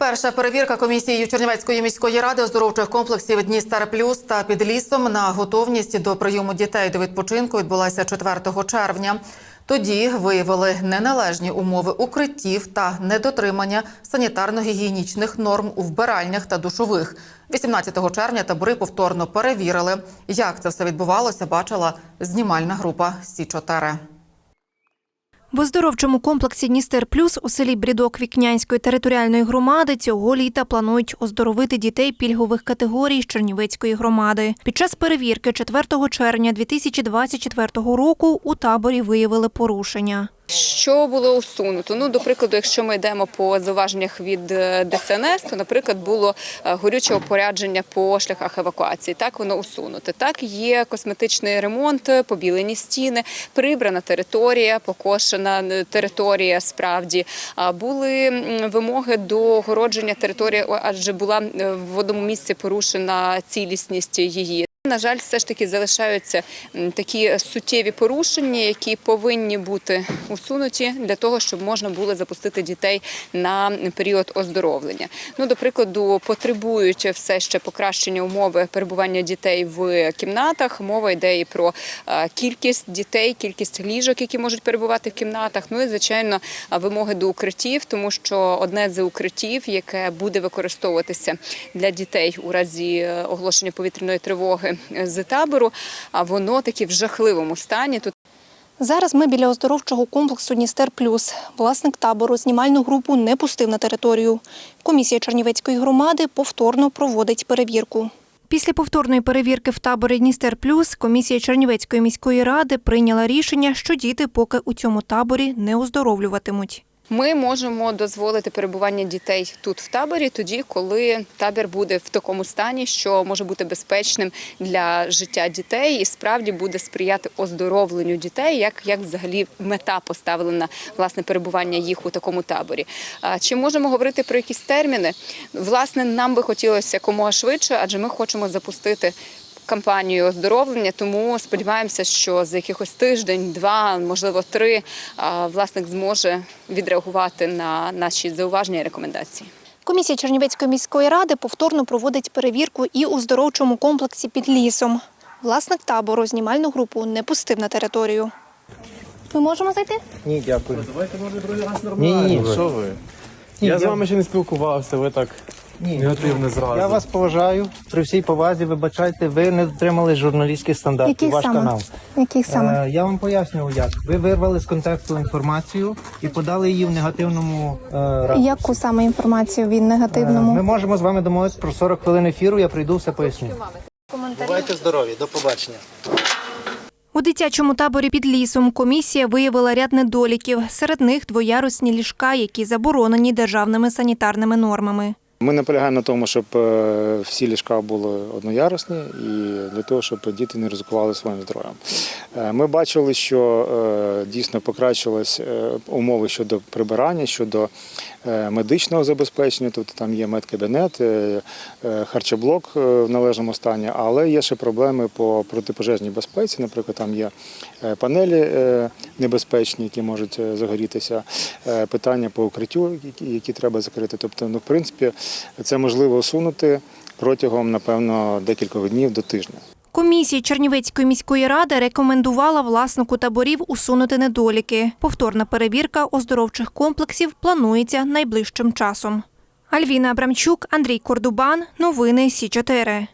Перша перевірка комісією Чернівецької міської ради оздоровчих комплексів Дністер Плюс та під лісом на готовність до прийому дітей до відпочинку відбулася 4 червня. Тоді виявили неналежні умови укриттів та недотримання санітарно-гігієнічних норм у вбиральнях та душових. 18 червня табори повторно перевірили. Як це все відбувалося, бачила знімальна група Сі 4 В оздоровчому комплексі Дністер Плюс у селі Брідок Вікнянської територіальної громади цього літа планують оздоровити дітей пільгових категорій з Чернівецької громади. Під час перевірки 4 червня 2024 року у таборі виявили порушення. Що було усунуто? Ну, до прикладу, якщо ми йдемо по зауваженнях від е, ДСНС, то, наприклад, було е, горюче опорядження по шляхах евакуації. Так воно усунуте. Так є косметичний ремонт, побілені стіни, прибрана територія, покошена е, територія. Справді А були вимоги до огородження території, адже була е, в одному місці порушена цілісність її. На жаль, все ж таки залишаються такі суттєві порушення, які повинні бути усунуті для того, щоб можна було запустити дітей на період оздоровлення. Ну, до прикладу, потребують все ще покращення умови перебування дітей в кімнатах. Мова йде і про кількість дітей, кількість ліжок, які можуть перебувати в кімнатах. Ну і звичайно, вимоги до укриттів, тому що одне з укриттів, яке буде використовуватися для дітей у разі е, оголошення повітряної тривоги з табору, а воно таки в жахливому стані. Тут Зараз ми біля оздоровчого комплексу Дністер Плюс. Власник табору знімальну групу не пустив на територію. Комісія Чернівецької громади повторно проводить перевірку. Після повторної перевірки в таборі Дністер Плюс комісія Чернівецької міської ради прийняла рішення, що діти поки у цьому таборі не оздоровлюватимуть. Ми можемо дозволити перебування дітей тут в таборі тоді, коли табір буде в такому стані, що може бути безпечним для життя дітей і справді буде сприяти оздоровленню дітей, як, як взагалі мета поставлена власне перебування їх у такому таборі. А Чи можемо говорити про якісь терміни? Власне, нам би хотілося якомога швидше, адже ми хочемо запустити кампанію оздоровлення, тому сподіваємося, що за якихось тиждень, два, можливо, три власник зможе відреагувати на наші зауваження і рекомендації. Комісія Чернівецької міської ради повторно проводить перевірку і у здоровчому комплексі під лісом. Власник табору знімальну групу не пустив на територію. Ми можемо зайти? Ні, дякую. Давайте може другий раз нормально. ні, ні. Що ви? Ні, я з вами ще не спілкувався, ви так Ні, негативно зразу. Я вас поважаю. При всій повазі, вибачайте, ви не дотримали журналістських стандартів. Яких Ваш саме? канал. Яких саме? Е, я вам пояснював, як. Ви вирвали з контексту інформацію і подали її в негативному е, ракурсі. Яку саме інформацію він Е. Ми можемо з вами домовитися про 40 хвилин ефіру, я прийду, все поясню. Бувайте здорові, до побачення. У дитячому таборі під лісом комісія виявила ряд недоліків. Серед них двоярусні ліжка, які заборонені державними санітарними нормами. Ми наполягаємо на тому, щоб е, всі ліжка були одноярусні і для того, щоб діти не ризикували своїм здоров'ям. Е, Ми бачили, що е, дійсно покращились умови щодо прибирання, щодо медичного забезпечення. Тобто там є медкабінет, харчоблок в належному стані, але є ще проблеми по протипожежній безпеці. Наприклад, там є панелі небезпечні, які можуть загорітися, питання по укриттю, які треба закрити. Тобто, ну, в принципі, це можливо усунути протягом, напевно, декількох днів до тижня. Комісія Чернівецької міської ради рекомендувала власнику таборів усунути недоліки. Повторна перевірка оздоровчих комплексів планується найближчим часом. Альвіна Абрамчук, Андрій Кордубан. Новини Сі 4